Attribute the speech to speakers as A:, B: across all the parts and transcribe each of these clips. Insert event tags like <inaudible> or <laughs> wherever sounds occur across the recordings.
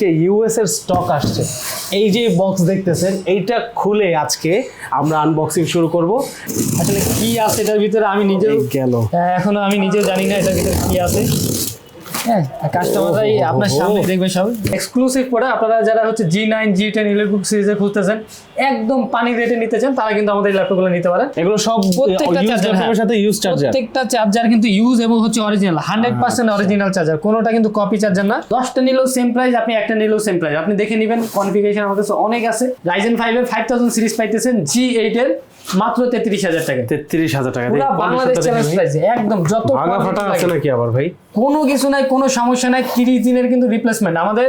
A: আজকে ইউএস এর স্টক আসছে। এই যে বক্স দেখতেছেন এইটা খুলে আজকে আমরা আনবক্সিং শুরু করব।
B: আসলে কি আছে এটার ভিতরে আমি নিজেও
A: গেল।
B: হ্যাঁ, এখনও আমি নিজেও জানি না এটার ভিতরে কি আছে। হ্যাঁ কাস্টমাররাই আপনার সামনে দেখবে সব এক্সক্লুসিভ করে আপনারা যারা হচ্ছে G nine G ten electric সিরিজে খুঁজতেছেন একদম পানি রেটে নিতে চান তারা কিন্তু আমাদের ল্যাপটপগুলো নিতে পারেন।
A: এগুলো সব
B: প্রত্যেকটা চার্জার
A: সাথে ইউজ চার্জার
B: প্রত্যেকটা চার্জার কিন্তু ইউজ এবং হচ্ছে original hundred percent original charger কোনোটা কিন্তু কপি চার্জার না। দশটা নিলেও সেম প্রাইস আপনি একটা নিলেও সেম প্রাইস আপনি দেখে নেবেন কনফিগারেশন কাছে অনেক আছে। রাইজেন ফাইভ এর ফাইভ থাউজেন্ড সিরিজ পাইতেছেন জি এইট এর মাত্র তেত্রিশ হাজার টাকা।
A: তেত্রিশ হাজার টাকা।
B: পুরো বাংলাদেশ চ্যালেঞ্জ প্রাইস একদম যত
A: ভাঙা ফাটা আছে নাকি আবার ভাই?
B: কোনো কিছু নাই কোনো সমস্যা নাই তিরিশ দিনের কিন্তু রিপ্লেসমেন্ট আমাদের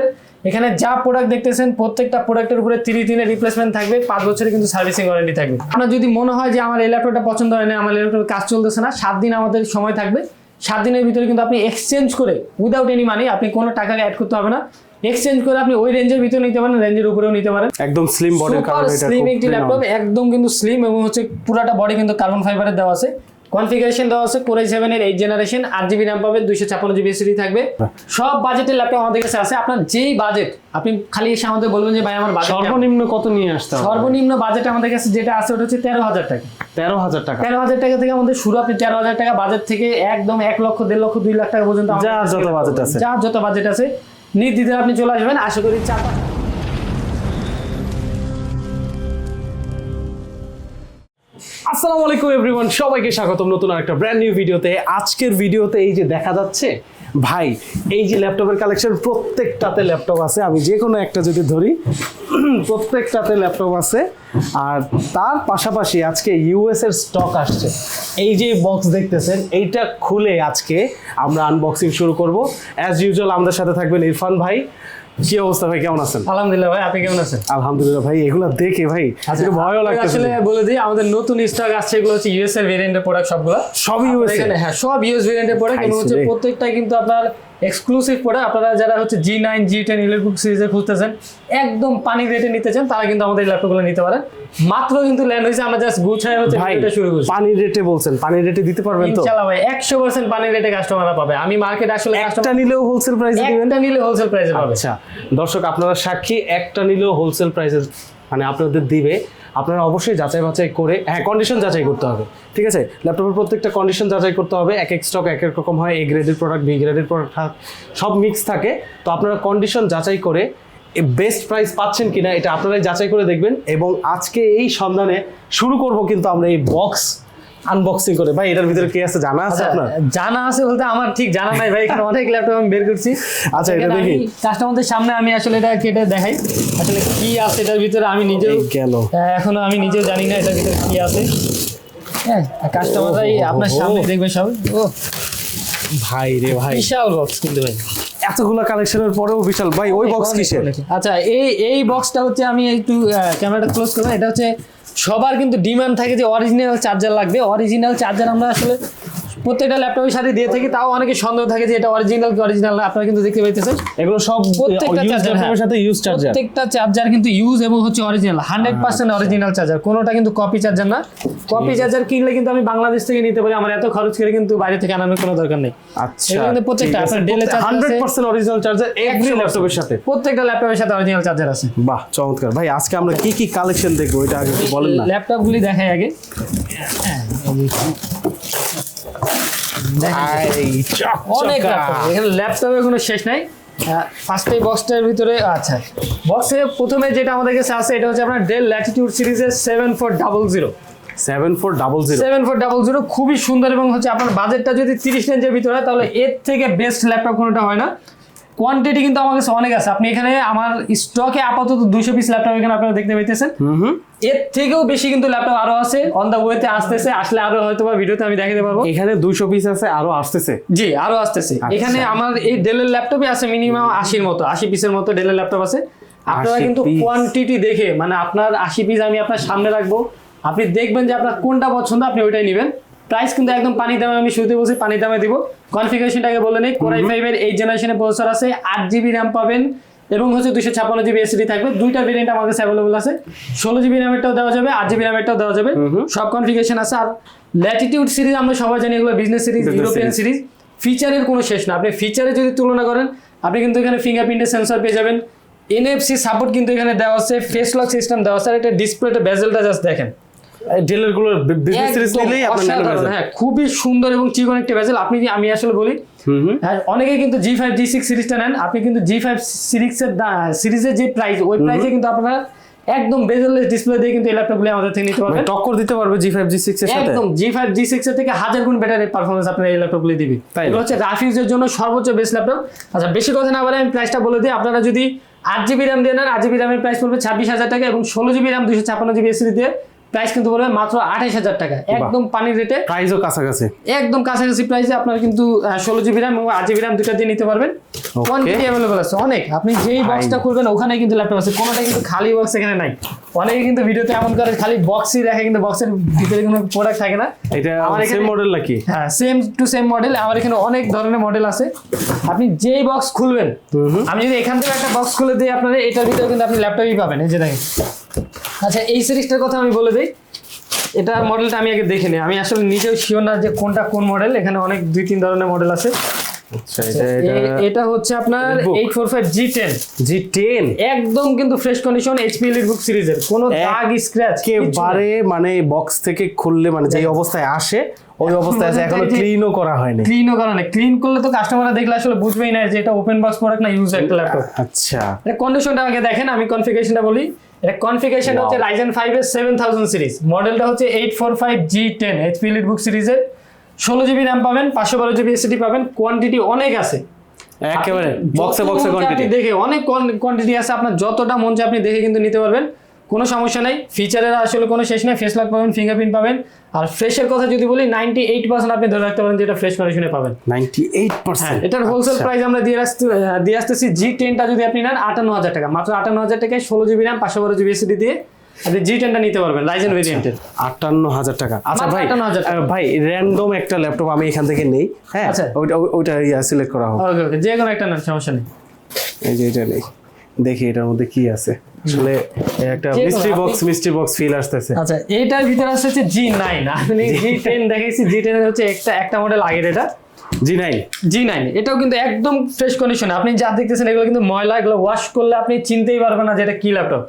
B: এখানে যা প্রোডাক্ট দেখতেছেন প্রত্যেকটা প্রোডাক্টের উপরে তিরিশ দিনের রিপ্লেসমেন্ট থাকবে পাঁচ বছরের কিন্তু সার্ভিসিং ওয়ারেন্টি থাকবে। আপনার যদি মনে হয় যে আমার এই ল্যাপটপটা পছন্দ হয় না আমার কাজ চলতেছে না সাত দিন আমাদের সময় থাকবে। সাত দিনের ভিতরে কিন্তু আপনি এক্সচেঞ্জ করে উইদাউট এনি মানি আপনি কোনো টাকা অ্যাড করতে হবে না। এক্সচেঞ্জ করে আপনি ওই রেঞ্জের ভিতরে নিতে পারেন রেঞ্জের উপরেও নিতে পারেন।
A: একদম স্লিম বডির
B: সুপার
A: কারণে এটা
B: স্লিম একটি ল্যাপটপ একদম কিন্তু স্লিম এবং হচ্ছে পুরাটা বডি কিন্তু কার্বন ফাইবারের দেওয়া আছে। কনফিগারেশন দেওয়া আছে কোরাই সেভেন এর এইট জেনারেশন আট জিবি র্যাম পাবেন দুইশো ছাপ্পান্ন জিবি এসিডি থাকবে। সব বাজেটের ল্যাপটপ আমাদের কাছে আছে। আপনার যেই বাজেট আপনি খালি এসে আমাদের বলবেন যে ভাই আমার বাজেট
A: সর্বনিম্ন কত নিয়ে আসতে হবে?
B: সর্বনিম্ন বাজেট আমাদের কাছে যেটা আছে ওটা হচ্ছে তেরো হাজার টাকা।
A: তেরো হাজার টাকা।
B: তেরো হাজার টাকা থেকে আমাদের শুরু আপনি তেরো হাজার টাকা বাজেট থেকে একদম এক লক্ষ দেড় লক্ষ দুই লাখ টাকা পর্যন্ত
A: যার যত বাজেট আছে।
B: যার যত বাজেট আছে। নির্দ্বিধায় আপনি চলে আসবেন, আশা করি চাপ।
A: আসসালামু আলাইকুম এভরিওয়ান সবাইকে স্বাগতম নতুন আরেকটা ব্র্যান্ড নিউ ভিডিওতে আজকের ভিডিওতে এই যে দেখা যাচ্ছে ভাই, এই যে ল্যাপটপের কালেকশন প্রত্যেকটাতে ল্যাপটপ আছে। আমি যে কোনো একটা যদি ধরি, <clears throat> প্রত্যেকটাতে ল্যাপটপ আছে। আর তার পাশাপাশি আজকে ইউএস এর স্টক আসছে। এই যে বক্স দেখতেছেন, এইটা খুলে আজকে আমরা আনবক্সিং শুরু করব। অ্যাজ ইউজুয়াল আমাদের সাথে থাকবেন ইরফান ভাই। কি অবস্থা ভাই কেমন আছেন?
B: আলহামদুলিল্লাহ ভাই আপনি কেমন আছেন?
A: আলহামদুলিল্লাহ ভাই এগুলো দেখে ভাই একটু ভয়ও লাগছে
B: আসলে বলে দিই আমাদের নতুন স্টক আসছে এগুলো হচ্ছে ইউএস এর ভেরিয়েন্টের প্রোডাক্ট সবগুলো
A: সব ইউএস
B: এখানে হ্যাঁ সব ইউএস ভেরিয়েন্টের প্রোডাক্ট এবং হচ্ছে প্রত্যেকটা কিন্তু আপনার এক্সক্লুসিভ প্রোডাক্ট আপনারা যারা হচ্ছে G nine G ten electric সিরিজে খুঁজতেছেন একদম পানি রেটে নিতে চান তারা কিন্তু আমাদের ল্যাপটপগুলো নিতে পারেন। মাত্র কিন্তু ল্যান্ড হয়েছে আমরা জাস্ট গুছায় হচ্ছে ভিডিওটা শুরু করছি।
A: পানি রেটে বলছেন পানি রেটে দিতে পারবেন তো?
B: ইনশাআল্লাহ ভাই একশো পার্সেন্ট পানি রেটে কাস্টমাররা পাবে। আমি মার্কেট আসলে
A: একটা নিলেও হোলসেল প্রাইসে দিবেন?
B: একটা নিলে হোলসেল প্রাইসে পাবে।
A: আচ্ছা দর্শক আপনারা সাক্ষী একটা নিলেও হোলসেল প্রাইসে মানে আপনাদের দিবে। আপনারা অবশ্যই যাচাই বাছাই করে হ্যাঁ কন্ডিশন যাচাই করতে হবে, ঠিক আছে? ল্যাপটপের প্রত্যেকটা কন্ডিশন যাচাই করতে হবে, এক এক স্টক এক এক রকম হয় এ গ্রেডের প্রোডাক্ট বি গ্রেডের প্রোডাক্ট সব মিক্স থাকে। তো আপনারা কন্ডিশন যাচাই করে বেস্ট প্রাইস পাচ্ছেন কিনা, এটা আপনারাই যাচাই করে দেখবেন। এবং আজকে এই সন্ধানে শুরু করব কিন্তু আমরা এই বক্স আনবক্সিং করে। ভাই এটার ভিতরে কি আছে জানা আছে আপনার?
B: জানা আছে বলতে আমার ঠিক জানা নাই ভাই এখানে অনেক ল্যাপটপ আমি বের করছি।
A: আচ্ছা, এটা দেখি।
B: কাস্টমারদের সামনে আমি আসলে এটা কেটে দেখাই। আসলে কি আছে এটার ভিতরে আমি নিজেও
A: গেল
B: হ্যাঁ, এখনও আমি নিজেও জানি না এটার ভিতরে কি আছে। হ্যাঁ কাস্টমাররাই আপনার সামনে দেখবে সব ও
A: ভাই রে ভাই।
B: বিশাল বক্স কিন্তু ভাই।
A: এতগুলো কালেকশনের পরেও বিশাল। ভাই ওই বক্স কিসের?
B: আচ্ছা এই এই বক্সটা হচ্ছে আমি একটু ক্যামেরাটা ক্লোজ করব এটা হচ্ছে সবার কিন্তু ডিমান্ড থাকে যে অরিজিনাল চার্জার লাগবে। অরিজিনাল চার্জার আমরা আসলে প্রত্যেকটা ল্যাপটপের সাথে দিয়ে থাকি তাও অনেকে সন্দেহ থাকে যে এটা অরিজিনাল কি অরিজিনাল না আপনারা কিন্তু দেখতে পাইতেছেন।
A: এগুলো সব
B: প্রত্যেকটা
A: ইউজ
B: চার্জার
A: ল্যাপটপের সাথে ইউজ চার্জার
B: প্রত্যেকটা চার্জার কিন্তু ইউজ এবং হচ্ছে original hundred percent original charger কোনোটা কিন্তু কপি চার্জার না। কপি চার্জার কিনলে কিন্তু আমি বাংলাদেশ থেকে নিতে পারি আমার এত খরচ করে কিন্তু বাইরে থেকে আনানোর কোনো দরকার নেই।
A: আচ্ছা
B: এগুলো কিন্তু প্রত্যেকটা আপনার ডেলের চার্জার
A: 100% অরিজিনাল চার্জার এভরি ল্যাপটপের সাথে।
B: প্রত্যেকটা ল্যাপটপের সাথে অরিজিনাল চার্জার আছে।
A: বাহ চমৎকার। ভাই আজকে আমরা কি কি কালেকশন দেখব এটা আগে বলেন না।
B: ল্যাপটপগুলি দেখাই আগে। হ্যাঁ, অনেক। ল্যাপটপ এখানে ল্যাপটপের কোনো শেষ নাই। ফার্স্টে বক্সটার ভিতরে আচ্ছা। বক্সে প্রথমে যেটা আমাদের কাছে আছে এটা হচ্ছে আপনার ডেল ল্যাটিটিউড সিরিজের seven four double zero
A: 7400
B: seven four double zero খুবই সুন্দর এবং হচ্ছে আপনার বাজেটটা যদি তিরিশ রেঞ্জের ভিতরে হয় তাহলে এর থেকে বেস্ট ল্যাপটপ কোনোটা হয় না। কোয়ান্টিটি কিন্তু আমার কাছে অনেক আছে। আপনি এখানে আমার স্টকে আপাতত দুশো পিস ল্যাপটপ এখানে আপনারা দেখতে পাইতেছেন।
A: হুম হুম।
B: এর থেকেও বেশি কিন্তু ল্যাপটপ আরও আছে। অন দা ওয়েতে আসতেছে আসলে আরও হয়তো বা ভিডিওতে আমি দেখাতে পারব।
A: এখানে 200 পিস আছে আরও আসতেছে।
B: জি আরও আসতেছে।
A: আচ্ছা।
B: এখানে আমার এই ডেলের ল্যাপটপে আছে মিনিমাম মতো আশি পিসের মতো ডেলের ল্যাপটপ আছে। আপনারা কিন্তু কোয়ান্টিটি দেখে মানে আপনার আশি পিস আমি আপনার সামনে রাখব। আপনি দেখবেন যে আপনার কোনটা পছন্দ আপনি ওইটাই নেবেন। প্রাইস কিন্তু একদম পানি দামে আমি শুরুতে বলছি পানি দামে দিব। কনফিগারেশনটাকে বলে নেই। কোরাই ফাইভের এইট জেনারেশনের প্রসেসর আছে আট জিবি র্যাম পাবেন। এবং হচ্ছে দুশো ছাপ্পান্ন জিবি এসিডি থাকবে। দুইটা ভেরিয়েন্ট আমার কাছে অ্যাভেলেবল আছে। ষোলো জিবি র্যামেরটাও দেওয়া যাবে আট জিবি র্যামেরটাও দেওয়া যাবে। সব কনফিগারেশন আছে। আর ল্যাটিটিউড সিরিজ আমরা সবাই জানি এগুলো বিজনেস সিরিজ ইউরোপিয়ান সিরিজ ফিচারের কোনো শেষ না। আপনি ফিচারে যদি তুলনা করেন আপনি কিন্তু এখানে ফিঙ্গারপ্রিন্টের সেন্সর পেয়ে যাবেন। এনএফসি সাপোর্ট কিন্তু এখানে দেওয়া আছে ফেস লক সিস্টেম দেওয়া আছে। আর এটা ডিসপ্লেটা বেজেলটা জাস্ট দেখেন।
A: ডেলেরগুলোর বিজনেস সিরিজ
B: একদম
A: নিলেই আপনার ন্যানো
B: অসাধারণ, হ্যাঁ খুবই সুন্দর এবং চিকন একটা আপনি আমি আসলে বলি হ্যাঁ অনেকে কিন্তু জি ফাইভ জি সিক্স সিরিজটা নেন। আপনি কিন্তু জি ফাইভ সিরিজের সিরিজের যে প্রাইস ওই প্রাইসে কিন্তু আপনারা একদম ডিসপ্লে দিয়ে কিন্তু এই ল্যাপটপগুলি আমাদের থেকে নিতে
A: মানে
B: পারবেন।
A: টক্কর দিতে পারবে জি ফাইভ জি সিক্স এর সাথে?
B: একদম জি ফাইভ জি সিক্স এর থেকে হাজার গুণ বেটার পারফরমেন্স আপনার এই ল্যাপটপগুলি দিবে? এগুলো হচ্ছে জন্য সর্বোচ্চ বেস্ট ল্যাপটপ আচ্ছা বেশি কথা না বলে আমি প্রাইসটা বলে দিই। আপনারা যদি আট জিবি র্যাম দিয়ে নেন আট জিবি র্যামের প্রাইস পড়বে ছাব্বিশ হাজার টাকা এবং ষোলো জিবি র্যাম দুশো ছাপ্পান্ন জিবি এসিডি দিয়ে প্রাইস কিন্তু পড়বে মাত্র আঠাইশ হাজার টাকা। একদম পানির রেটে
A: প্রাইসও কাছাকাছি।
B: একদম কাছাকাছি প্রাইসে আপনার কিন্তু ষোলো জিবি র্যাম এবং আট জিবি র্যাম দুটা দিয়ে নিতে পারবেন। কোয়ান্টিটি অ্যাভেলেবল আছে। অনেক। আপনি যেই বক্সটা খুলবেন ওখানে কিন্তু ল্যাপটপ আছে। কোনোটা কিন্তু খালি বক্স এখানে নাই। অনেকে কিন্তু ভিডিওতে এমন করে খালি বক্সই দেখে কিন্তু বক্সের ভিতরে কোনো প্রোডাক্ট থাকে না।
A: এটা
B: আমার
A: সেম
B: এখানে-
A: মডেল নাকি?
B: হ্যাঁ সেম টু সেম মডেল আমার এখানে অনেক ধরনের মডেল আছে। আপনি যেই বক্স খুলবেন আমি যদি এখান থেকে একটা বক্স খুলে দিই আপনারা এটার ভিতরে কিন্তু আপনি ল্যাপটপই পাবেন। এই যে দেখেন। আচ্ছা এই সিরিজটার কথা আমি বলে দিই। এটা মডেলটা আমি আগে দেখে নিই। আমি আসলে নিজেও শিওর না যে কোনটা কোন মডেল এখানে অনেক দুই তিন ধরনের মডেল আছে।
A: আচ্ছা এটা এটা
B: হচ্ছে আপনার eight four five G ten
A: G ten
B: একদম কিন্তু ফ্রেশ কন্ডিশন এইচপি বুক সিরিজের। কোনো দাগ স্ক্র্যাচ
A: একেবারে মানে বক্স থেকে খুললে মানে যে অবস্থায় আসে ওই অবস্থায় আছে।
B: এখনও <laughs>
A: ক্লিনও করা হয়নি।
B: ক্লিনও করা নেই। ক্লিন করলে তো কাস্টমাররা দেখলে আসলে বুঝবেই না যে এটা ওপেন বক্স প্রোডাক্ট না ইউজ একটা ল্যাপটপ
A: আচ্ছা।
B: এটা কন্ডিশনটা আগে দেখেন আমি কনফিগারেশনটা বলি। এটা কনফিগারেশন হচ্ছে রাইজেন 5 এর সেভেন থাউজেন্ড সিরিজ মডেলটা হচ্ছে eight four five G ten HP lead book সিরিজের ষোলো জিবি র্যাম পাবেন পাঁচশো বারো জিবি এসএসডি পাবেন কোয়ান্টিটি অনেক আছে।
A: একেবারে বক্সে বক্সে কোয়ান্টিটি
B: দেখে অনেক কোয়ান্টিটি আছে আপনার যতটা মন চায় আপনি দেখে কিন্তু নিতে পারবেন। কোনো সমস্যা নাই। ফিচারের আসলে কোনো শেষ নেই। ফেস লক পাবেন ফিঙ্গারপ্রিন্ট পাবেন। আর ফ্রেশের কথা যদি বলি নাইনটি এইট পার্সেন্ট আপনি ধরে রাখতে পারেন যেটা ফ্রেশ কন্ডিশনে পাবেন।
A: নাইনটি এইট পার্সেন্ট
B: এটার হোলসেল প্রাইস আমরা দিয়ে আসতে দিয়ে আসতেছি জি টেনটা যদি আপনি নেন আটান্ন হাজার টাকা। মাত্র আটান্ন হাজার টাকায় ষোলো জিবি র্যাম পাঁচশো বারো জিবি এসিডি দিয়ে আপনি জি টেনটা নিতে পারবেন রাইজেন ভেরিয়েন্টের
A: আটান্ন হাজার টাকা। আচ্ছা ভাই
B: 58,000 টাকা।
A: ভাই র্যান্ডম একটা ল্যাপটপ আমি এখান থেকে নেই হ্যাঁ?
B: আচ্ছা।
A: ওইটা ওইটা সিলেক্ট করা
B: ওকে ওকে যে কোনো একটা নেন সমস্যা নেই।
A: এই যে এটা নেই। দেখি এটার মধ্যে কি আছে। আসলে একটা mystery box mystery box feel আসতেছে।
B: আচ্ছা এইটার ভিতরে আসছে জি নাইন আপনি জি টেন দেখেছি জি টেনের হচ্ছে একটা একটা মডেল আগের এটা।
A: জি নাই
B: জি নাইন এটাও কিন্তু একদম ফ্রেশ কন্ডিশন আপনি যা দেখতেছেন এগুলো কিন্তু ময়লা এগুলো ওয়াশ করলে আপনি চিনতেই পারবেন না যে এটা কি ল্যাপটপ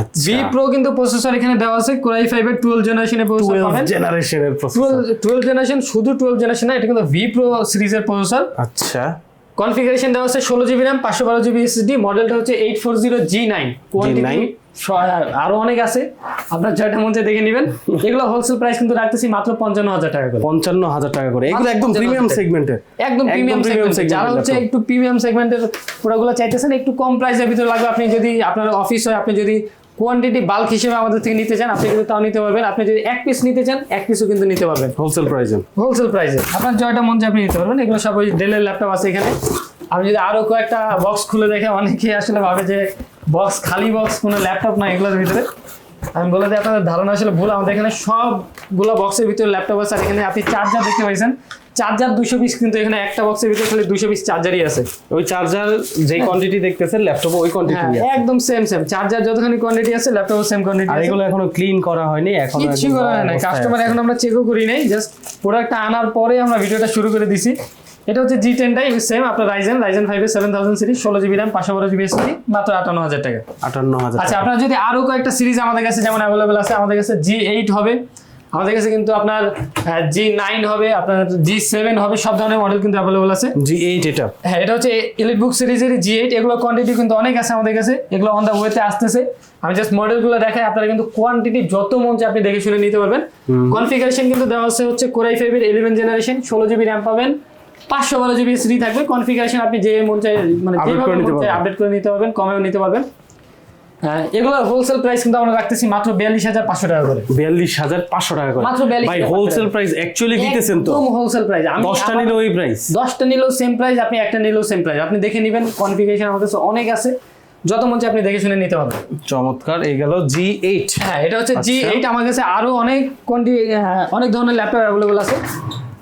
A: আচ্ছা।
B: ভি প্রো কিন্তু প্রসেসর এখানে দেওয়া আছে কোরাই ফাইভ এর টুয়েলভ জেনারেশনের প্রসেসর পাবেন।
A: জেনারেশনের প্রসেসর
B: টুয়েলভ জেনারেশন শুধু টুয়েলভ জেনারেশন না এটা কিন্তু ভি প্রো সিরিজের প্রসেসর
A: আচ্ছা।
B: কনফিগারেশন দেওয়া আছে ষোলো জিবি র্যাম পাঁচশো বারো জিবি এসএসডি মডেলটা হচ্ছে eight four zero G nine আরও অনেক আছে। আপনার যেটা মন চায় দেখে নেবেন। এগুলো হোলসেল প্রাইস কিন্তু রাখতেছি মাত্র পঞ্চান্ন হাজার টাকা করে।
A: পঞ্চান্ন হাজার টাকা করে। এগুলো একদম
B: 55,000
A: প্রিমিয়াম সেগমেন্টের
B: একদম প্রিমিয়াম সেগমেন্ট যারা হচ্ছে একটু প্রিমিয়াম সেগমেন্টের প্রোডাক্টগুলো চাইতেছেন একটু কম প্রাইসের ভিতরে লাগবে। আপনি যদি আপনার অফিস হয় আপনি যদি কোয়ান্টিটি বাল্ক হিসেবে আমাদের থেকে নিতে চান আপনি কিন্তু তাও নিতে পারবেন। আপনি যদি এক পিস নিতে চান এক পিসও কিন্তু নিতে পারবেন।
A: হোলসেল প্রাইসে
B: হোলসেল প্রাইসে আপনার জয়টা মন আপনি নিতে পারবেন। এগুলো সব ওই ডেলের ল্যাপটপ আছে এখানে। আমি যদি আরও কয়েকটা বক্স খুলে দেখে অনেকে আসলে ভাবে যে বক্স খালি বক্স কোনো ল্যাপটপ না এগুলোর ভিতরে। আমি বলে দিই আপনাদের ধারণা আসলে ভুল। আমাদের এখানে সবগুলো বক্সের ভিতরে ল্যাপটপ আছে। আর এখানে আপনি চার্জার দেখতে পাইছেন। চার্জার দুশো পিস কিন্তু এখানে একটা বক্সের ভিতরে খালি দুশো পিস চার্জারই আছে।
A: ওই চার্জার যে কোয়ান্টিটি দেখতেছেন ল্যাপটপে ওই কোয়ান্টিটি
B: হ্যাঁ একদম সেম সেম চার্জার যতখানি কোয়ান্টিটি আছে ল্যাপটপও সেম কোয়ান্টিটি
A: আর এগুলো এখনও ক্লিন করা হয়নি এখন
B: কিচ্ছু করা হয় না কাস্টমার এখন আমরা চেকও করি নাই জাস্ট প্রোডাক্টটা আনার পরে আমরা ভিডিওটা শুরু করে দিছি। এটা হচ্ছে জি টেনটাই সেম আপনার রাইজেন রাইজেন ফাইভের সেভেন থাউজেন্ড সিরিজ ষোলো জিবি র্যাম পাঁচশো বারো জিবি এসএসডি মাত্র আটান্ন হাজার টাকা।
A: আটান্ন হাজার
B: আচ্ছা আপনার যদি আরও কয়েকটা সিরিজ আমাদের কাছে যেমন অ্যাভেলেবেল আছে আমাদের কাছে জি এইট হবে। আমাদের কাছে কিন্তু আপনার জি নাইন হবে আপনার জি সেভেন হবে সব ধরনের মডেল কিন্তু অ্যাভেলেবেল আছে।
A: জি এইট এটা।
B: হ্যাঁ এটা হচ্ছে এলিট বুক সিরিজের জি এইট এগুলো কোয়ান্টিটি কিন্তু অনেক আছে আমাদের কাছে এগুলো অন দ্য ওয়েতে আসতেছে। আমি জাস্ট মডেলগুলো দেখাই আপনারা কিন্তু কোয়ান্টিটি যত মন চায় আপনি দেখে শুনে নিতে পারবেন। কনফিগারেশন কিন্তু দেওয়া হচ্ছে হচ্ছে কোরাই ফাইভের ইলেভেন জেনারেশন ষোলো জিবি র্যাম পাবেন পাঁচশো বারো জিবি এসডি থাকবে। কনফিগারেশন আপনি যে মন চাই মানে যেভাবে। আপডেট করে নিতে পারবেন কমেও নিতে পারবেন। হ্যাঁ এগুলো হোলসেল প্রাইস কিন্তু আমরা রাখতেছি মাত্র বিয়াল্লিশ হাজার পাঁচশো টাকা করে।
A: বিয়াল্লিশ হাজার পাঁচশো টাকা করে।
B: মাত্র 42,500
A: ভাই হোলসেল প্রাইস অ্যাকচুয়ালি দিতেছেন তো।
B: একদম হোলসেল প্রাইস আমি
A: দশটা
B: আমার-
A: নিলে ওই প্রাইস
B: দশটা নিলেও সেম প্রাইস আপনি একটা নিলেও সেম প্রাইস আপনি দেখে নেবেন কনফিগারেশন কাছে অনেক আছে। যত মন আপনি দেখে শুনে নিতে পারবেন।
A: চমৎকার এই গেল জি এইট
B: হ্যাঁ এটা হচ্ছে জি
A: আচ্ছা।
B: এইট আমার কাছে আরও অনেক কোয়ান্টি অনেক ধরনের ল্যাপটপ অ্যাভেলেবল আছে।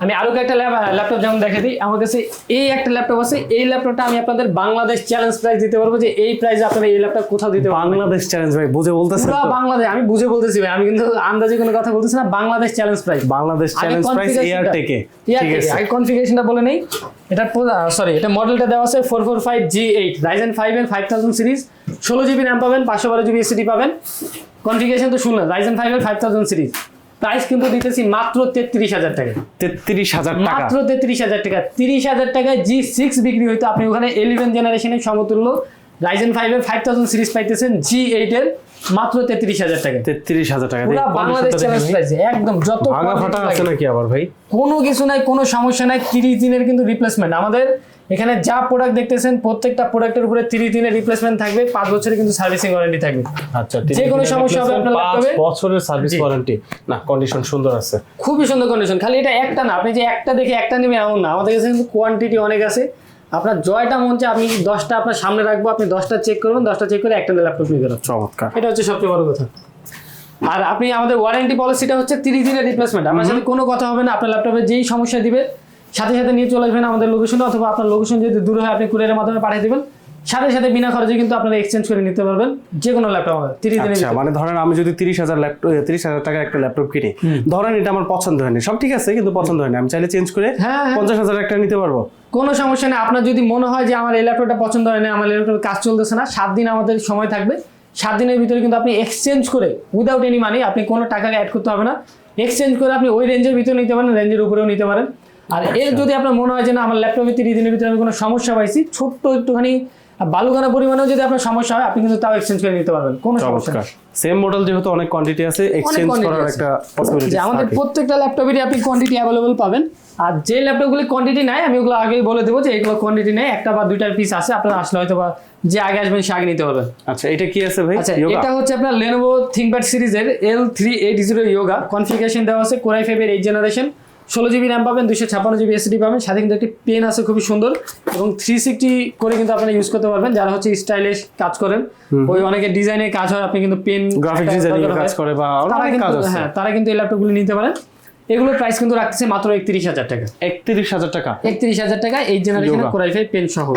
B: আমি আরও একটা ল্যাপটপ যেমন দেখে দিই আমার কাছে এই একটা ল্যাপটপ আছে এই ল্যাপটপটা আমি আপনাদের বাংলাদেশ চ্যালেঞ্জ প্রাইস দিতে পারব যে এই প্রাইসে আপনারা এই ল্যাপটপ কোথাও দিতে
A: বাংলাদেশ চ্যালেঞ্জ ভাই বুঝে বলতেছেন
B: পুরো বাংলাদেশ আমি বুঝে বলতেছি ভাই আমি কিন্তু আন্দাজে কোনো কথা বলতেছি না Bangladesh challenge price
A: Bangladesh challenge price air টেকে ঠিক আছে।
B: আগে কনফিগারেশনটা বলে নেই এটা সরি এটা মডেলটা দেওয়া আছে four four five G eight Ryzen five এর ফাইভ থাউজেন্ড সিরিজ ষোলো জিবি র্যাম পাবেন পাঁচশো বারো জিবি এসিডি পাবেন। কনফিগারেশন তো শুনলেন রাইজেন ফাইভ এর ফাইভ থাউজেন্ড সিরিজ প্রাইস কিন্তু দিতেছি মাত্র তেত্রিশ হাজার টাকা।
A: তেত্রিশ হাজার
B: মাত্র তেত্রিশ হাজার টাকা। তিরিশ হাজার টাকায় জি সিক্স বিক্রি হইতো। আপনি ওখানে ইলেভেন জেনারেশনের সমতুল্য রাইজেন ফাইভ এর ফাইভ থাউজেন্ড সিরিজ পাইতেছেন জি এইট এর মাত্র তেত্রিশ হাজার টাকা।
A: তেত্রিশ হাজার টাকা
B: পুরো বাংলাদেশ চ্যালেঞ্জ প্রাইস একদম যত
A: ভাঙা ফাটা আছে নাকি আবার ভাই?
B: কোনো কিছু নাই কোনো সমস্যা নাই তিরিশ দিনের কিন্তু রিপ্লেসমেন্ট আমাদের এখানে যা প্রোডাক্ট দেখতেছেন প্রত্যেকটা প্রোডাক্টের উপরে তিরিশ দিনের রিপ্লেসমেন্ট থাকবে পাঁচ বছরের কিন্তু সার্ভিসিং ওয়ারেন্টি থাকবে।
A: আচ্ছা
B: যে কোনো সমস্যা হবে আপনার laptop-এ?
A: বছরের সার্ভিস ওয়ারেন্টি না কন্ডিশন সুন্দর আছে।
B: খুবই সুন্দর কন্ডিশন খালি এটা একটা না আপনি যে একটা দেখে একটা নেবে এমন না। আমাদের কাছে কিন্তু কোয়ান্টিটি অনেক আছে। আপনার জয়টা মন চায় আমি দশটা আপনার সামনে রাখব আপনি দশটা চেক করবেন দশটা চেক করে একটা ল্যাপটপ নিয়ে বেরোন।
A: চমৎকার।
B: এটা হচ্ছে সবচেয়ে বড় কথা। আর আপনি আমাদের ওয়ারেন্টি পলিসিটা হচ্ছে তিরিশ দিনের রিপ্লেসমেন্ট আপনার সাথে কোনো কথা হবে না আপনার ল্যাপটপে যেই সমস্যা দিবে সাথে সাথে নিয়ে চলে আসবেন আমাদের লোকেশনে অথবা আপনার লোকেশন যদি দূরে হয় আপনি কুরিয়ারের মাধ্যমে পাঠিয়ে দেবেন। সাথে সাথে বিনা খরচে কিন্তু আপনারা এক্সচেঞ্জ করে নিতে পারবেন। যে কোনো ল্যাপটপ আমাদের তিরিশ দিনের
A: আচ্ছা মানে ধরেন আমি যদি তিরিশ হাজার ল্যাপটপ তিরিশ হাজার টাকার একটা ল্যাপটপ কিনি ধরেন এটা আমার পছন্দ হয়নি সব ঠিক আছে কিন্তু পছন্দ হয়নি আমি চাইলে চেঞ্জ করে
B: হ্যাঁ, হ্যাঁ।
A: পঞ্চাশ হাজার একটা নিতে পারব।
B: কোনো সমস্যা নেই আপনার যদি মনে হয় যে আমার এই ল্যাপটপটা পছন্দ হয় না আমার ল্যাপটপে কাজ চলতেছে না সাত দিন আমাদের সময় থাকবে। সাত দিনের ভিতরে কিন্তু আপনি এক্সচেঞ্জ করে উইদাউট এনি মানি আপনি কোনো টাকা অ্যাড করতে হবে না। এক্সচেঞ্জ করে আপনি ওই রেঞ্জের ভিতরে নিতে পারেন রেঞ্জের উপরেও নিতে পারেন। আর এর যদি আপনার মনে হয় যে না আমার ল্যাপটপে তিরিশ দিনের ভিতরে আমি কোনো সমস্যা পাইছি ছোট্ট একটুখানি বালুগানা পরিমাণেও যদি আপনার সমস্যা হয় আপনি কিন্তু তাও এক্সচেঞ্জ করে নিতে পারবেন কোনো সমস্যা নেই।
A: সেম মডেল যেহেতু অনেক কোয়ান্টিটি আছে এক্সচেঞ্জ করার একটা পসিবিলিটি
B: আমাদের প্রত্যেকটা ল্যাপটপেরই আপনি কোয়ান্টিটি অ্যাভেলেবল পাবেন। আর যে ল্যাপটপগুলি কোয়ান্টিটি নাই আমি ওগুলো আগেই বলে দেবো যে এগুলো কোয়ান্টিটি নেই একটা বা দুইটার পিস আছে আপনারা আসলে হয়তো বা যে আগে আসবেন সে আগে নিতে পারবেন।
A: আচ্ছা এটা কি আছে ভাই?
B: আচ্ছা এটা হচ্ছে আপনার লেনোভো থিঙ্কপ্যাড সিরিজের L three eight zero Yoga configuration দেওয়া আছে কোরাই ফাইভের এইট জেনারেশন ষোলো জিবি র্যাম পাবেন দুশো ছাপ্পান্ন জিবি এসডি পাবেন। সাথে কিন্তু একটি পেন আছে খুবই সুন্দর। এবং থ্রি সিক্সটি করে কিন্তু আপনারা ইউজ করতে পারবেন। যারা হচ্ছে স্টাইলিশ কাজ করেন ওই অনেকে ডিজাইনে কাজ হয় আপনি কিন্তু পেন
A: গ্রাফিক ডিজাইনিং কাজ করে বা অনেক কাজ আছে।
B: হ্যাঁ তারা কিন্তু এই ল্যাপটপগুলি নিতে পারেন। এগুলোর প্রাইস কিন্তু রাখছে মাত্র একত্রিশ হাজার টাকা।
A: একত্রিশ হাজার টাকা?
B: একত্রিশ হাজার টাকা এই জেনারেশনের
A: কোরাইফাই
B: কোরাই ফাইভ পেন সহ।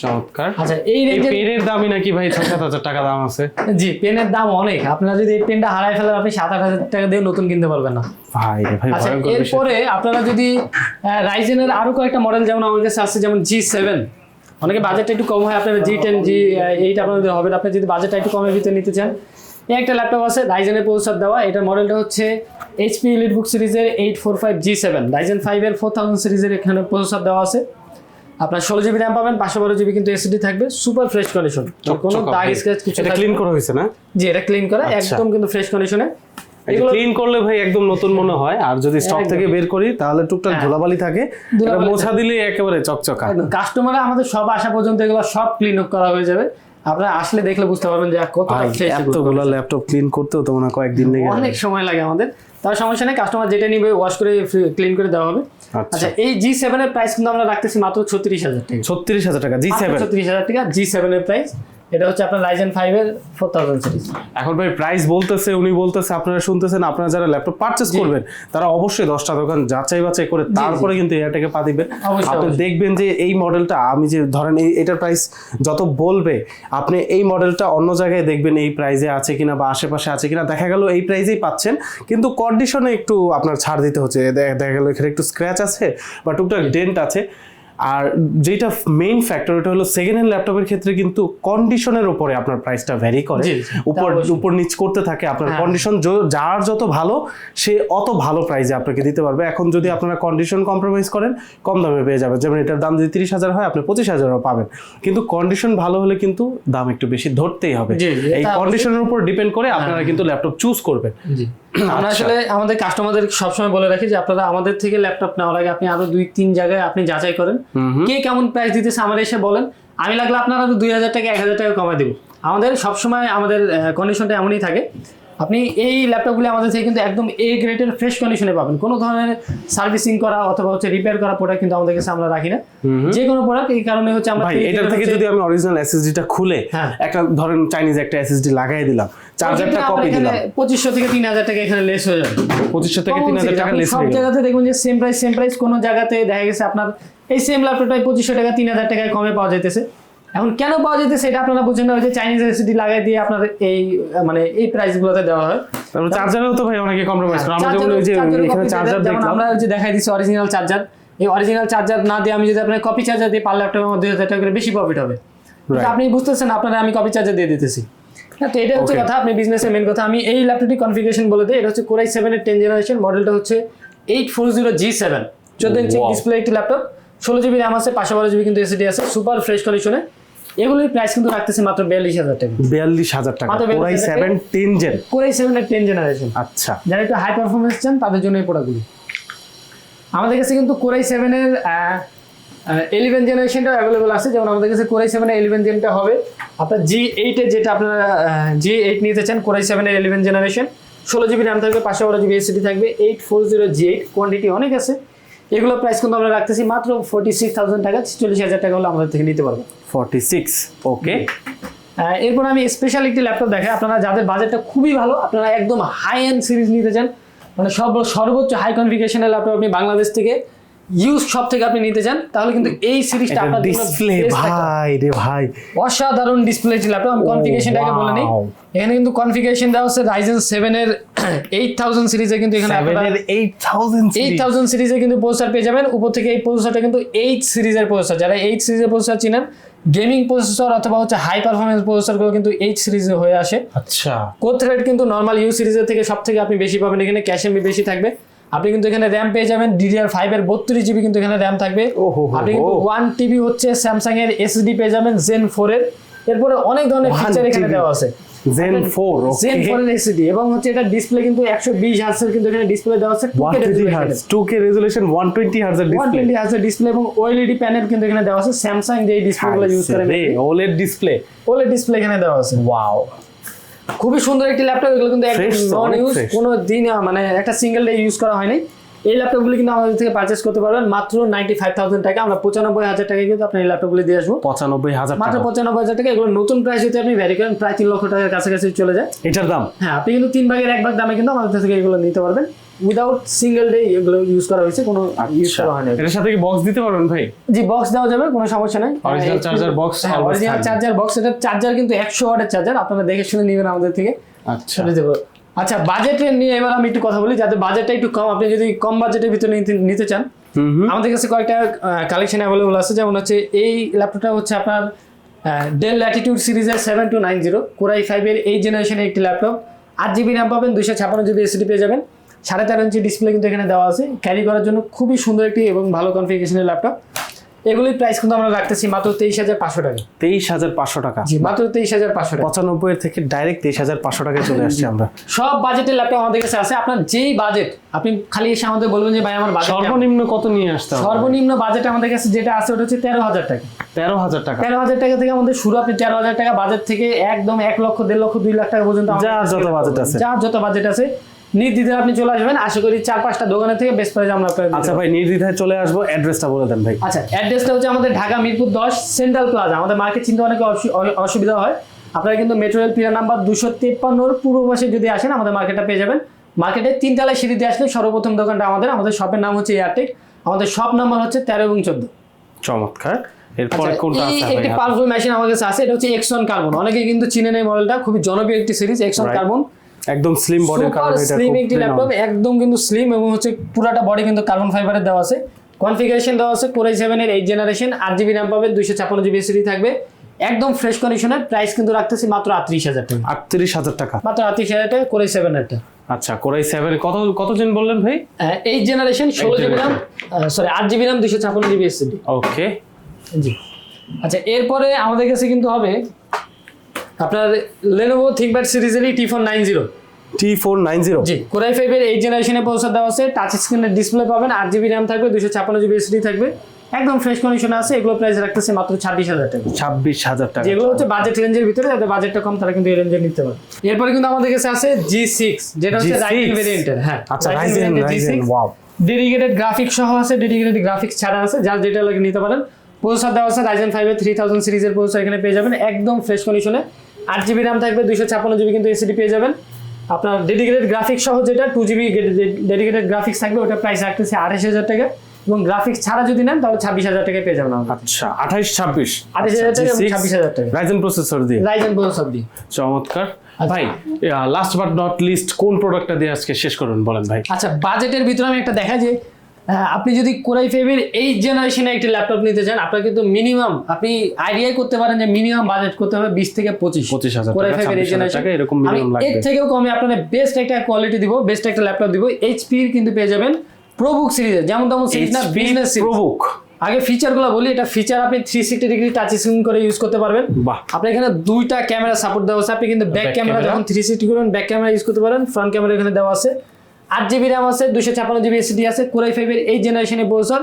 A: চমৎকার।
B: আচ্ছা এই রেঞ্জের
A: পেনের দামই নাকি ভাই ছয় সাত হাজার টাকা দাম আছে?
B: জি পেনের দাম অনেক। আপনারা যদি এই পেনটা হারাই ফেলেন আপনি সাত আট হাজার টাকা দিয়ে নতুন কিনতে পারবেন না।
A: ভাই ভাই
B: আচ্ছা এরপরে আপনারা যদি রাইজেনের আরও কয়েকটা মডেল যেমন আমার কাছে আছে যেমন জি সেভেন অনেকে বাজেটটা একটু কম হয় আপনারা জি টেন জি এইট আপনাদের হবে আপনি যদি বাজেটটা একটু কমের ভিতরে নিতে চান এই একটা ল্যাপটপ আছে রাইজেনের প্রসেসর দেওয়া। এটার মডেলটা হচ্ছে এইচপি বুক সিরিজের eight four five G seven Ryzen ফাইভের ফোর থাউজেন্ড সিরিজের এখানে প্রসেসর দেওয়া আছে। আপনার ষোলো জিবি র্যাম পাবেন পাঁচশো বারো জিবি কিন্তু এসডি থাকবে সুপার ফ্রেশ কন্ডিশন কোনো দাগ
A: ভাই।
B: স্ক্র্যাচ কিছু
A: এটা ক্লিন করা হয়েছে না?
B: জি এটা ক্লিন করা
A: আচ্ছা।
B: একদম কিন্তু ফ্রেশ কন্ডিশনে
A: ক্লিন করলে ভাই একদম নতুন মনে হয় আর যদি স্টক থেকে বের করি তাহলে টুকটাক
B: হ্যাঁ।
A: ধুলাবালি থাকে এটা মোছা দিলে একেবারে চকচকা।
B: কাস্টমার আমাদের সব আসা পর্যন্ত এগুলো সব ক্লিন করা হয়ে যাবে। আপনারা আসলে দেখলে বুঝতে পারবেন যে কতটা
A: এতগুলো ল্যাপটপ ক্লিন করতেও তো মনে কয়েকদিন লেগে
B: অনেক সময় লাগে আমাদের। তার সমস্যা নেই কাস্টমার যেটা নিবে ওয়াশ করে ক্লিন করে দেওয়া হবে।
A: আচ্ছা।
B: আচ্ছা এই জি সেভেন এর প্রাইস কিন্তু আমরা রাখতেছি মাত্র ছত্রিশ হাজার টাকা।
A: ছত্রিশ হাজার টাকা জি সেভেন
B: ছত্রিশ হাজার টাকা জি সেভেন এর প্রাইস এটা হচ্ছে আপনার রাইজেন ফাইভ এর ফোর থাউজেন্ড সিরিজ
A: এখন ভাই প্রাইস বলতেছে উনি বলতেছে আপনারা শুনতেছেন আপনারা যারা ল্যাপটপ পারচেস করবেন তারা অবশ্যই দশটা দোকান যাচাই বাছাই করে তারপরে কিন্তু এয়ারটেকে পা দিবেন। আপনি দেখবেন যে এই মডেলটা আমি যে ধরেন এই এটার প্রাইস যত বলবে আপনি এই মডেলটা অন্য জায়গায় দেখবেন এই প্রাইসে আছে কিনা বা আশেপাশে আছে কিনা। দেখা গেল এই প্রাইসেই পাচ্ছেন কিন্তু কন্ডিশনে একটু আপনার ছাড় দিতে হচ্ছে। দেখা গেল এখানে একটু স্ক্র্যাচ আছে বা টুকটাক ডেন্ট আছে। আর যেটা মেইন ফ্যাক্টর এটা হলো সেকেন্ড হ্যান্ড ল্যাপটপের ক্ষেত্রে কিন্তু কন্ডিশনের উপরে আপনার প্রাইসটা ভ্যারি করে। উপর উপর নিচ করতে থাকে আপনার
B: হ্যাঁ।
A: কন্ডিশন যার যত ভালো সে অত ভালো প্রাইসে আপনাকে দিতে পারবে। এখন যদি আপনারা কন্ডিশন কম্প্রোমাইজ করেন কম দামে পেয়ে যাবেন। যেমন এটার দাম যদি তিরিশ হাজার হয় আপনি পঁচিশ হাজারও পাবেন। কিন্তু কন্ডিশন ভালো হলে কিন্তু দাম একটু বেশি ধরতেই হবে। এই
B: হ্যাঁ।
A: কন্ডিশনের উপর ডিপেন্ড করে আপনারা কিন্তু ল্যাপটপ চুজ করবেন।
B: আমরা
A: আচ্ছা।
B: আসলে আমাদের কাস্টমারদের সবসময় বলে রাখি যে আপনারা আমাদের থেকে ল্যাপটপ নেওয়ার আগে আপনি আরও দুই তিন জায়গায় আপনি যাচাই করেন। কে কেমন প্রাইস দিতেছে আমার এসে বলেন। আমি লাগলে আপনারা দুই হাজার টাকা এক হাজার টাকা কমাই দেবো। আমাদের সবসময় আমাদের কন্ডিশনটা এমনই থাকে। আপনি এই ল্যাপটপগুলি আমাদের থেকে কিন্তু একদম এ গ্রেডের ফ্রেশ কন্ডিশনে পাবেন। কোনো ধরনের সার্ভিসিং করা অথবা হচ্ছে রিপেয়ার করা প্রোডাক্ট কিন্তু আমাদের কাছে আমরা রাখি না। যে কোনো প্রোডাক্ট এই কারণে হচ্ছে আমরা
A: ভাই
B: থেকে
A: যদি আমি অরিজিনাল এসএসডিটা খুলে
B: হ্যাঁ।
A: একটা ধরেন চাইনিজ একটা এসএসডি লাগাই দিলাম চার্জারটা কপি দিলাম।
B: থেকে তিন হাজার টাকা এখানে লেস হয়ে যাবে।
A: থেকে টাকা লেস
B: সব জায়গাতে যে সেম প্রাইস সেম প্রাইস কোনো জায়গাতে দেখা গেছে আপনার এই সেম ল্যাপটপটাই টাকা তিন হাজার টাকায় কমে পাওয়া যাইতেছে। এখন কেন পাওয়া যেতেছে এটা আপনারা বুঝেন না ওই যে চাইনিজ এসিডি লাগাই দিয়ে আপনার এই মানে এই প্রাইসগুলোতে দেওয়া হয়।
A: তারপর চার্জারেও তো ভাই অনেকে কম্প্রোমাইজ করে। আমরা যেমন ওই যে এখানে চার্জার দেখলাম।
B: আমরা ওই যে দেখাই দিচ্ছি অরিজিনাল চার্জার এই অরিজিনাল চার্জার না দিয়ে আমি যদি আপনার কপি চার্জার দিই পার ল্যাপটপের মধ্যে টাকা করে বেশি প্রফিট হবে। আপনি বুঝতেছেন আপনারা আমি কপি চার্জার দিয়ে দিতেছি। তো এটা হচ্ছে কথা আপনি বিজনেসের মেন কথা। আমি এই ল্যাপটপটি কনফিগারেশন বলে দিই এটা হচ্ছে কোরাই সেভেনের টেন জেনারেশন মডেলটা হচ্ছে eight four zero G seven চোদ্দ ইঞ্চি ডিসপ্লে একটি ল্যাপটপ ষোলো জিবি র্যাম আছে পাঁচশো বারো জিবি কিন্তু এসিডি আছে সুপার ফ্রেশ কন্ডিশনে এগুলির প্রাইস কিন্তু রাখতেছে মাত্র বিয়াল্লিশ হাজার টাকা।
A: বিয়াল্লিশ হাজার টাকা।
B: 42,000
A: seven ten gen
B: Core i সেভেনের টেন জেনারেশন
A: আচ্ছা।
B: যারা একটু হাই পারফরমেন্স চান তাদের জন্য এই প্রোডাক্টগুলি আমাদের কাছে কিন্তু কোরাই সেভেনের ইলেভেন জেনারেশনটা অ্যাভেলেবল আছে। যেমন আমাদের কাছে কোরাই সেভেনের ইলেভেন জেনটা হবে। আপনার জি এইটের যেটা আপনারা জি এইট নিতে চান কোরাই সেভেনের ইলেভেন জেনারেশন ষোলো জিবি র্যাম থাকবে পাঁচশো বারো জিবি এসিডি থাকবে eight four zero G eight quantity অনেক আছে। এগুলো প্রাইস কিন্তু আমরা রাখতেছি মাত্র ফোর্টি সিক্স থাউজেন্ড টাকা চল্লিশ হাজার টাকা হলে আমাদের থেকে নিতে পারবেন
A: ফর্টি সিক্স ওকে
B: এরপর আমি স্পেশাল একটি ল্যাপটপ দেখাই। আপনারা যাদের বাজেটটা খুবই ভালো আপনারা একদম হাই এন্ড সিরিজ নিতে চান মানে সব সর্বোচ্চ হাই কনফিগারেশনের ল্যাপটপ আপনি বাংলাদেশ থেকে ইউজ সব থেকে আপনি নিতে চান তাহলে কিন্তু এই সিরিজটা আপনার
A: ডিসপ্লে ভাই রে ভাই।
B: অসাধারণ ডিসপ্লে আমি
A: Oh,
B: কনফিগারেশনটাকে বলে নিই. এখানে কিন্তু কনফিগারেশন দেওয়া হচ্ছে রাইজেন সেভেনের এইট থাউজেন্ড সিরিজে কিন্তু এখানে আপনারা
A: সেভেনের এইট থাউজেন্ড
B: এইট থাউজেন্ড সিরিজে কিন্তু প্রসেসর পেয়ে যাবেন। উপর থেকে এই প্রসেসরটা কিন্তু এইট সিরিজের প্রসেসর যারা এইট সিরিজের প্রসেসর চিনেন গেমিং প্রসেসর অথবা হচ্ছে হাই পারফরমেন্স প্রসেসরগুলো কিন্তু এইট সিরিজে হয়ে আসে।
A: আচ্ছা।
B: কোথ রেট কিন্তু নর্মাল ইউ সিরিজের থেকে সব থেকে আপনি বেশি পাবেন। এখানে ক্যাশ এমবি বেশি থাকবে। আপনি কিন্তু এখানে র্যাম পেয়ে যাবেন ডিডিআর ফাইভ এর বত্রিশ জিবি কিন্তু এখানে র্যাম থাকবে।
A: ওহো
B: আপনি কিন্তু। ওয়ান টিবি হচ্ছে স্যামসাং এর এসএসডি পেয়ে যাবেন জেন ফোর এর। এরপরে অনেক ধরনের ফিচার এখানে দেওয়া আছে।
A: জেন ফোর
B: জেন ফোর এর এসএসডি এবং হচ্ছে এটা ডিসপ্লে কিন্তু একশো বিশ হার্সের কিন্তু এখানে ডিসপ্লে দেওয়া আছে
A: one twenty hertz two K resolution one twenty হার্জের
B: one
A: display
B: display এবং ওএলইডি প্যানেল কিন্তু এখানে দেওয়া আছে স্যামসাং যে ডিসপ্লেগুলো ইউজ করে
A: ওলেড ডিসপ্লে
B: ওএলইডি ডিসপ্লে এখানে দেওয়া আছে।
A: ওয়াও
B: খুবই সুন্দর একটি ল্যাপটপ এগুলো কিন্তু নন ইউজ কোনো দিন মানে একটা সিঙ্গেল ডে ইউজ করা হয়নি। এই ল্যাপটপগুলি কিন্তু আমাদের থেকে পারচেস করতে পারবেন মাত্র নাইনটি ফাইভ থাউজেন্ড টাকা। আমরা পঁচানব্বই হাজার টাকা কিন্তু আপনি এই ল্যাপটপগুলি দিয়ে আসব।
A: পঁচানব্বই হাজার
B: মাত্র পঁচানব্বই হাজার টাকা এগুলো নতুন প্রাইস যদি আপনি ভ্যারি করেন প্রায় তিন লক্ষ টাকার কাছাকাছি চলে যায়।
A: এটার দাম?
B: হ্যাঁ আপনি কিন্তু তিন ভাগের এক ভাগ দামে কিন্তু আমাদের থেকে এগুলো নিতে পারবেন। উইদাউট সিঙ্গেল ডে এগুলো ইউজ করা হয়েছে কোনো ইউজ
A: আচ্ছা
B: করা হয়নি।
A: এটার সাথে কি বক্স দিতে পারবেন ভাই?
B: জি বক্স দেওয়া যাবে কোনো সমস্যা নাই।
A: Charger box always
B: original charger box এটা চার্জার কিন্তু একশো ওয়াটের চার্জার আপনারা দেখে শুনে নেবেন আমাদের থেকে।
A: আচ্ছা।
B: দেবো আচ্ছা বাজেটের নিয়ে এবার আমি একটু কথা বলি যাতে বাজেটটা একটু কম। আপনি যদি কম বাজেটের ভিতরে নিতে- চান আমাদের কাছে কয়েকটা কালেকশন অ্যাভেলেবল আছে। যেমন হচ্ছে এই ল্যাপটপটা হচ্ছে আপনার ডেল ল্যাটিটিউড সিরিজের seven two nine zero Core i ফাইভের এই জেনারেশনের একটি ল্যাপটপ আট জিবি র্যাম পাবেন দুশো ছাপান্ন জিবি এসিডি পেয়ে যাবেন। সাড়ে চার ইঞ্চি ডিসপ্লে কিন্তু এখানে দেওয়া আছে। ক্যারি করার জন্য খুবই সুন্দর একটি এবং ভালো কনফিগারেশনের ল্যাপটপ এগুলির প্রাইস কিন্তু আমরা রাখতেছি মাত্র তেইশ হাজার পাঁচশো টাকা।
A: তেইশ হাজার পাঁচশো টাকা।
B: জি মাত্র তেইশ হাজার পাঁচশো টাকা।
A: পঁচানব্বই এর থেকে ডাইরেক্ট তেইশ হাজার পাঁচশো টাকায় চলে আসছি আমরা।
B: সব বাজেটের ল্যাপটপ আমাদের কাছে আছে। আপনার যেই বাজেট আপনি খালি এসে আমাদের বলবেন যে ভাই আমার বাজেট
A: সর্বনিম্ন কত নিয়ে আসতে হবে?
B: সর্বনিম্ন বাজেট আমাদের কাছে যেটা আছে ওটা হচ্ছে তেরো হাজার টাকা।
A: তেরো হাজার টাকা।
B: তেরো হাজার টাকা থেকে আমাদের শুরু আপনি তেরো হাজার টাকা বাজেট থেকে একদম এক লক্ষ দেড় লক্ষ দুই লাখ টাকা পর্যন্ত
A: যার যত বাজেট আছে।
B: যার যত বাজেট আছে নির্দ্বিধায় আপনি চলে আসবেন। আশা করি চার পাঁচটা দোকানের থেকে বেস্ট প্রাইস আমরা আপনাকে
A: আচ্ছা ভাই নির্দ্বিধায় চলে আসব অ্যাড্রেসটা বলে দেন ভাই।
B: আচ্ছা অ্যাড্রেসটা হচ্ছে আমাদের ঢাকা মিরপুর দশ সেন্ট্রাল প্লাজা আমাদের মার্কেট চিনতে অনেক অসুবিধা হয়। আপনারা কিন্তু মেট্রো রেল পিলার নাম্বার দুশো তেপ্পান্নর পূর্ব পাশে যদি আসেন আমাদের মার্কেটটা পেয়ে যাবেন। মার্কেটের তিনতলায় সিঁড়িতে আসলে সর্বপ্রথম দোকানটা আমাদের। আমাদের শপের নাম হচ্ছে এয়ারটেক আমাদের শপ নাম্বার হচ্ছে তেরো এবং চোদ্দ।
A: চমৎকার। এরপরে
B: আচ্ছা,
A: কোনটা আছে
B: একটি পাওয়ারফুল মেশিন আমার কাছে আছে এটা হচ্ছে এক্সন কার্বন অনেকে কিন্তু চিনে এই মডেলটা খুবই জনপ্রিয় একটি সিরিজ এক্সন কার্বন
A: একদম স্লিম বডির কারণে এটা
B: স্লিম একটি ল্যাপটপ একদম কিন্তু স্লিম এবং হচ্ছে পুরাটা বডি কিন্তু কার্বন ফাইবারের দেওয়া আছে। কনফিগারেশন দেওয়া আছে কোরাই এর এইট জেনারেশন আট জিবি র্যাম পাবেন দুইশো ছাপ্পান্ন জিবি এসিডি থাকবে। একদম ফ্রেশ কন্ডিশনের প্রাইস কিন্তু রাখতেছি মাত্র আটত্রিশ হাজার টাকা।
A: আটত্রিশ হাজার টাকা।
B: মাত্র আটত্রিশ হাজার টাকা কোরাই সেভেন এরটা
A: আচ্ছা কোরাই সেভেন কত কত জন বললেন ভাই?
B: এইট জেনারেশন ষোলো জিবি র্যাম সরি আট জিবি র্যাম দুইশো ছাপ্পান্ন জিবি এসিডি
A: ওকে
B: জি। আচ্ছা এরপরে আমাদের কাছে কিন্তু হবে আপনার Lenovo ThinkPad সিরিজেরই T four nine zero
A: T four nine zero
B: G Core i ফাইভের এইট জেনারেশনের প্রসেসর দেওয়া আছে টাচ স্ক্রিনের ডিসপ্লে পাবেন আট জিবি র্যাম থাকবে দুশো ছাপ্পান্ন জিবি এসডি থাকবে। একদম ফ্রেশ কন্ডিশনে আছে এগুলো প্রাইস রাখতেছে মাত্র ছাব্বিশ হাজার টাকা।
A: ছাব্বিশ হাজার টাকা।
B: যেগুলো হচ্ছে বাজেট রেঞ্জের ভিতরে যাদের বাজেটটা কম তারা কিন্তু এই রেঞ্জে নিতে পারে। এরপরে কিন্তু আমাদের কাছে আছে জি সিক্স যেটা হচ্ছে
A: G6
B: রাইজেন ভেরিয়েন্টের হ্যাঁ।
A: আচ্ছা Ryzen Ryzen wow
B: dedicated graphics সহ আছে ডেডিকেটেড গ্রাফিক্স ছাড়া আছে যার যেটা লাগে নিতে পারেন। প্রসেসর দেওয়া আছে রাইজেন ফাইভের থ্রি থাউজেন্ড সিরিজের প্রসেসর এখানে পেয়ে যাবেন একদম ফ্রেশ কন্ডিশনে আট জিবি র্যাম থাকবে দুইশো ছাপ্পান্ন জিবি কিন্তু এসিডি পেয়ে যাবেন। আপনার ডেডিকেটেড গ্রাফিক্স সহ যেটা টু জিবি ডেডিকেটেড গ্রাফিক্স থাকবে ওটা প্রাইস রাখতেছে আঠাশ হাজার টাকা এবং গ্রাফিক্স ছাড়া যদি নেন তাহলে ছাব্বিশ হাজার টাকায় পেয়ে যাবেন
A: আচ্ছা আঠাইশ ছাব্বিশ।
B: আঠাশ হাজার টাকা ছাব্বিশ হাজার টাকা।
A: রাইজেন প্রসেসর দিয়ে?
B: রাইজেন প্রসেসর দিয়ে।
A: চমৎকার।
B: আচ্ছা।
A: ভাই লাস্ট বাট নট লিস্ট কোন প্রোডাক্টটা দিয়ে আজকে শেষ করুন বলেন ভাই?
B: আচ্ছা বাজেটের ভিতরে আমি একটা দেখা যে আপনি যদি কোরাই ফাইভের এই জেনারেশনে একটি ল্যাপটপ নিতে চান আপনার কিন্তু মিনিমাম আপনি আইডিয়াই করতে পারেন যে মিনিমাম বাজেট করতে হবে বিশ থেকে পঁচিশ।
A: 25,000
B: কোরাই ফাইভের এই জেনারেশন
A: এরকম
B: এর থেকেও কমে আপনাদের বেস্ট একটা কোয়ালিটি দিব বেস্ট একটা ল্যাপটপ দিব এইচপির কিন্তু পেয়ে যাবেন প্রবুক সিরিজের যেমন তেমন সিরিজ না বিজনেস
A: প্রবুক
B: আগে ফিচারগুলো বলি এটা ফিচার আপনি three sixty degree touch screen করে ইউজ করতে পারবেন। আপনি এখানে দুইটা ক্যামেরা সাপোর্ট দেওয়া আছে আপনি কিন্তু ব্যাক ক্যামেরা। যখন থ্রি সিক্সটি করবেন ব্যাক ক্যামেরা ইউজ করতে পারেন ফ্রন্ট ক্যামেরা এখানে দেওয়া আছে। আট জিবি র্যাম আছে দুশো ছাপান্ন জিবি এসিডি আছে কোরাই ফাইভের এই জেনারেশনের প্রসেসর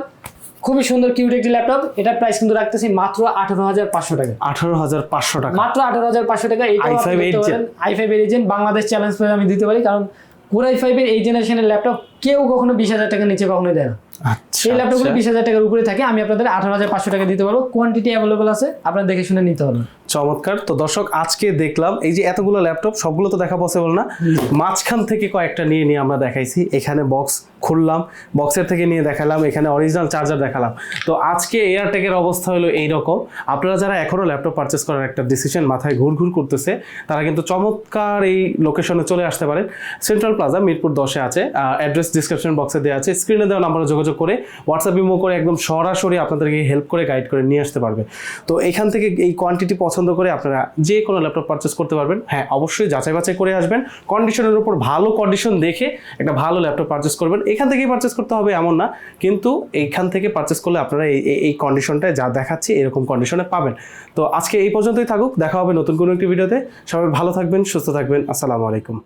B: খুবই সুন্দর কিউট একটি ল্যাপটপ এটা প্রাইস কিন্তু রাখতেছি মাত্র আঠারো হাজার পাঁচশো টাকা।
A: আঠারো হাজার পাঁচশো টাকা।
B: মাত্র আঠারো হাজার পাঁচশো টাকা এইটাও
A: i5
B: আপনি
A: eight
B: দেখতে
A: gen।
B: পারেন। I five agent Bangladesh challenge আমি দিতে পারি কারণ কোরাই ফাইভের এই জেনারেশনের ল্যাপটপ কেউ কখনো বিশ হাজার টাকা নিচে কখনো দেয় না।
A: আচ্ছা
B: এই ল্যাপটপগুলো বিশ হাজার টাকার উপরে থাকে আমি আপনাদের আঠারো হাজার পাঁচশো টাকা দিতে পারব। কোয়ান্টিটি অ্যাভেলেবল আছে আপনারা দেখে শুনে নিতে হবে
A: চমৎকার। তো দর্শক আজকে দেখলাম এই যে এতগুলো ল্যাপটপ সবগুলো তো দেখা পসিবল না। মাঝখান থেকে কয়েকটা নিয়ে নিয়ে আমরা দেখাইছি। এখানে বক্স খুললাম বক্সের থেকে নিয়ে দেখালাম, এখানে অরিজিনাল চার্জার দেখালাম। তো আজকে এয়ারটেকের অবস্থা হলো এই রকম আপনারা যারা এখনও ল্যাপটপ পারচেস করার একটা ডিসিশন মাথায় ঘুর ঘুর করতেছে, তারা কিন্তু চমৎকার এই লোকেশনে চলে আসতে পারেন। সেন্ট্রাল প্লাজা মিরপুর দশে আছে। অ্যাড্রেস ডিসক্রিপশন বক্সে দেওয়া আছে। স্ক্রিনে দেওয়া নাম্বারে যোগাযোগ করে হোয়াটসঅ্যাপ ইমো করে একদম সরাসরি আপনাদেরকে হেল্প করে গাইড করে নিয়ে আসতে পারবে তো এখান থেকে এই কোয়ান্টিটি পছন্দ করে আপনারা যে কোনো ল্যাপটপ পারচেস করতে পারবেন। হ্যাঁ অবশ্যই যাচাই বাছাই করে আসবেন। কন্ডিশনের উপর ভালো কন্ডিশন দেখে একটা ভালো ল্যাপটপ পারচেস করবেন। এখান থেকেই পারচেস করতে হবে এমন না। কিন্তু এইখান থেকে পারচেস করলে আপনারা এই, এই- কন্ডিশনটায় যা দেখাচ্ছি, এরকম কন্ডিশনে পাবেন। তো আজকে এই পর্যন্তই থাকুক, দেখা হবে নতুন কোনো একটি ভিডিওতে সবাই ভালো থাকবেন, সুস্থ থাকবেন। আসসালামু আলাইকুম।